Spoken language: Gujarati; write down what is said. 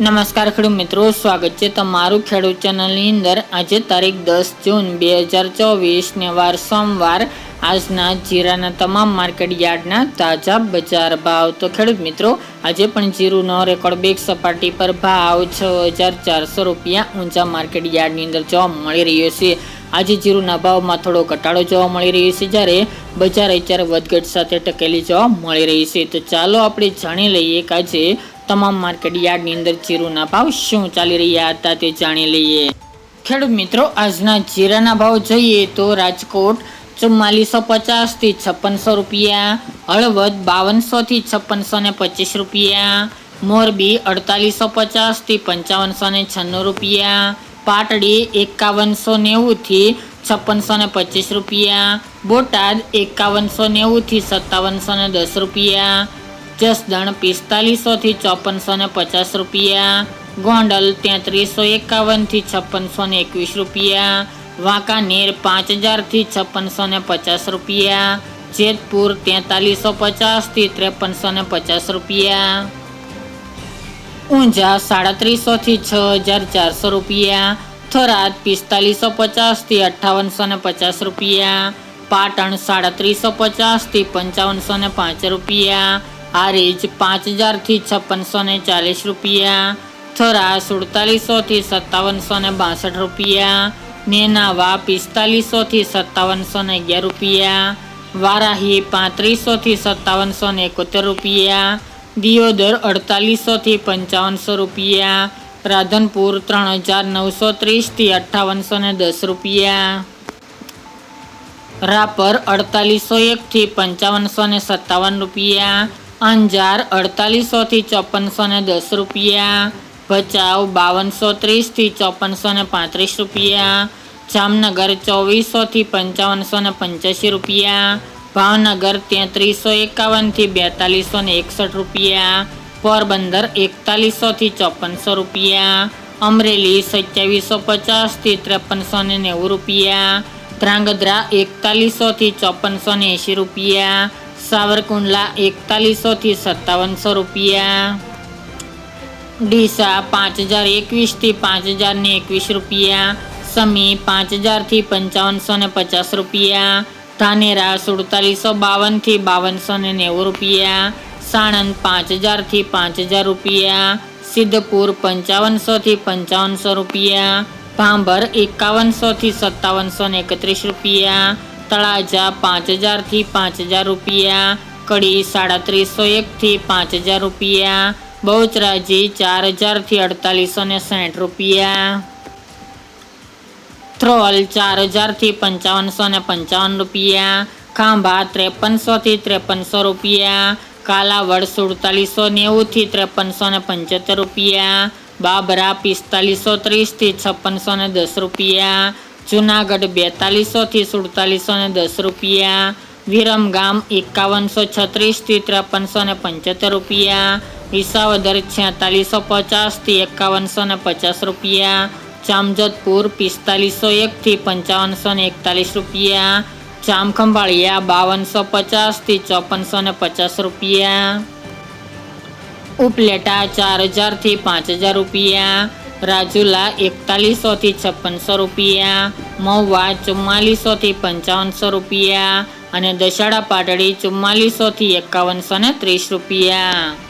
નમસ્કાર ખેડૂત મિત્રો, સ્વાગત છે તમારું ખેડૂત ચેનલની અંદર. આજે તારીખ દસ જૂન બે હજાર ચોવીસને વાર સોમવાર. આજના જીરાના તમામ માર્કેટ યાર્ડના તાજા બજાર ભાવ. તો ખેડૂત મિત્રો, આજે પણ જીરુનો રેકોર્ડ બેગ સપાટી પર ભાવ છ હજાર ચારસો રૂપિયા ઊંચા માર્કેટ યાર્ડની અંદર જોવા મળી રહ્યો છે. આજે જીરુના ભાવમાં થોડો ઘટાડો જોવા મળી રહ્યો છે, જ્યારે બજાર અત્યારે વધઘટ સાથે ટકેલી જોવા મળી રહી છે. તો ચાલો આપણે જાણી લઈએ કે આજે તમામ માર્કેટ યાર્ડની અંદર જીરુના ભાવ શું ચાલી રહ્યા હતા તે જાણી લઈએ. ખેડૂત મિત્રો, આજના જીરાના ભાવ જોઈએ તો રાજકોટ ચુમ્માલીસો પચાસથી છપ્પનસો રૂપિયા, હળવદ બાવનસોથી છપ્પનસો ને પચીસ રૂપિયા, મોરબી અડતાલીસો પચાસથી પંચાવનસો ને છન્નું રૂપિયા, પાટડી એકાવનસો નેવુંથી છપ્પનસો ને પચીસ રૂપિયા, બોટાદ એકાવનસો નેવુંથી સત્તાવનસો ને દસ રૂપિયા જસદણ પિસ્તાલીસોથી ચોપનસો ને પચાસ રૂપિયા. ગોંડલ તેત્રીસો એકાવનથી છપ્પનસો ને એકવીસ રૂપિયા. વાંકાનેર પાંચ હજારથી છપ્પનસો ને પચાસ રૂપિયા. જેતપુર તેતાલીસો પચાસથી ત્રેપનસો ને પચાસ રૂપિયા. ઊંઝા સાડત્રીસોથી છ હજાર ચારસો રૂપિયા. થરાદ પિસ્તાલીસો પચાસથી અઠ્ઠાવનસો ને પચાસ રૂપિયા. પાટણ સાડત્રીસો પચાસથી પંચાવનસો ને પાંચ રૂપિયા. હારીજ પાંચ હજારથી છપ્પનસો ને ચાલીસ રૂપિયા. થરા સુડતાલીસોથી સત્તાવનસો ને બાસઠ રૂપિયા. નેનાવા પિસ્તાલીસોથી સત્તાવનસો ને અગિયાર રૂપિયા. વારાહી પાંત્રીસોથી સત્તાવનસો ને એકોતેર રૂપિયા. દિયોદર અડતાલીસોથી પંચાવનસો રૂપિયા. રાધનપુર ત્રણ હજાર નવસો ત્રીસથી અઠ્ઠાવનસો ને દસ રૂપિયા. રાપર અડતાલીસો એકથી પંચાવનસો ને સત્તાવન રૂપિયા. અંજાર અડતાલીસોથી ચોપનસો ને દસ રૂપિયા. ભચાઉ બાવનસો ત્રીસથી ચોપનસો ને પાંત્રીસ રૂપિયા. જામનગર ચોવીસોથી પંચાવનસો ને પંચ્યાસી રૂપિયા. ભાવનગર તેત્રીસો એકાવનથી બેતાલીસો ને એકસઠ રૂપિયા. પોરબંદર એકતાલીસોથી ચોપનસો રૂપિયા. અમરેલી સત્યાવીસો પચાસથી ત્રેપનસો ને નેવું રૂપિયા. ધ્રાંગધ્રા એકતાલીસોથી ચોપનસો ને એંશી રૂપિયા. સાવરકુંડલા એકતાલીસોથી સત્તાવનસો રૂપિયા. ડીસા પાંચ હજાર એકવીસથી પાંચ હજાર ને એકવીસ રૂપિયા. સમી પાંચ હજારથી પંચાવનસો ને પચાસ રૂપિયા. ધાનેરા સુડતાલીસો બાવનથી બાવનસો ને નેવું રૂપિયા. સાણંદ પાંચ હજારથી પાંચ હજાર રૂપિયા. સિદ્ધપુર પંચાવનસોથી પંચાવનસો રૂપિયા. ભાંભર એકાવનસોથી સત્તાવનસો ને એકત્રીસ રૂપિયા. તળાજા પાંચ હજારથી પાંચ હજાર રૂપિયા, કડી સાડત્રીસો એકથી પાંચ હજાર રૂપિયા, બહુચરાજી ચાર હજારથી અડતાલીસો ને સાઠ રૂપિયા. થ્રોલ ચાર હજારથી પંચાવનસો ને પંચાવન રૂપિયા, ખાંભા ત્રેપનસોથી ત્રેપનસો રૂપિયા, કાલાવડ સુડતાલીસો નેવુંથી ત્રેપનસો ને પંચોતેર રૂપિયા, બાબરા પિસ્તાલીસો ત્રીસથી છપ્પનસો ને દસ રૂપિયા જુનાગઢ બેતાલીસોથી સુડતાલીસો ને દસ રૂપિયા વિરમગામ એકાવનસો છત્રીસથી ત્રેપનસો ને પંચોતેર રૂપિયા, વિસાવદર છેતાલીસો પચાસથી એકાવનસો ને પચાસ રૂપિયા, જામજોધપુર પિસ્તાલીસો એકથી પંચાવનસો ને એકતાલીસ રૂપિયા, જામખંભાળિયા બાવનસો પચાસથી ચોપનસો ને પચાસ રૂપિયા, ઉપલેટા ચાર હજારથી પાંચ હજાર રૂપિયા રાજુલા એકતાલીસોથી છપ્પનસો રૂપિયા, મહુવા ચુમ્માલીસોથી પંચાવનસો રૂપિયા અને દશાડા પાટડી ચુમ્માલીસોથી એકાવનસો ને ત્રીસ રૂપિયા.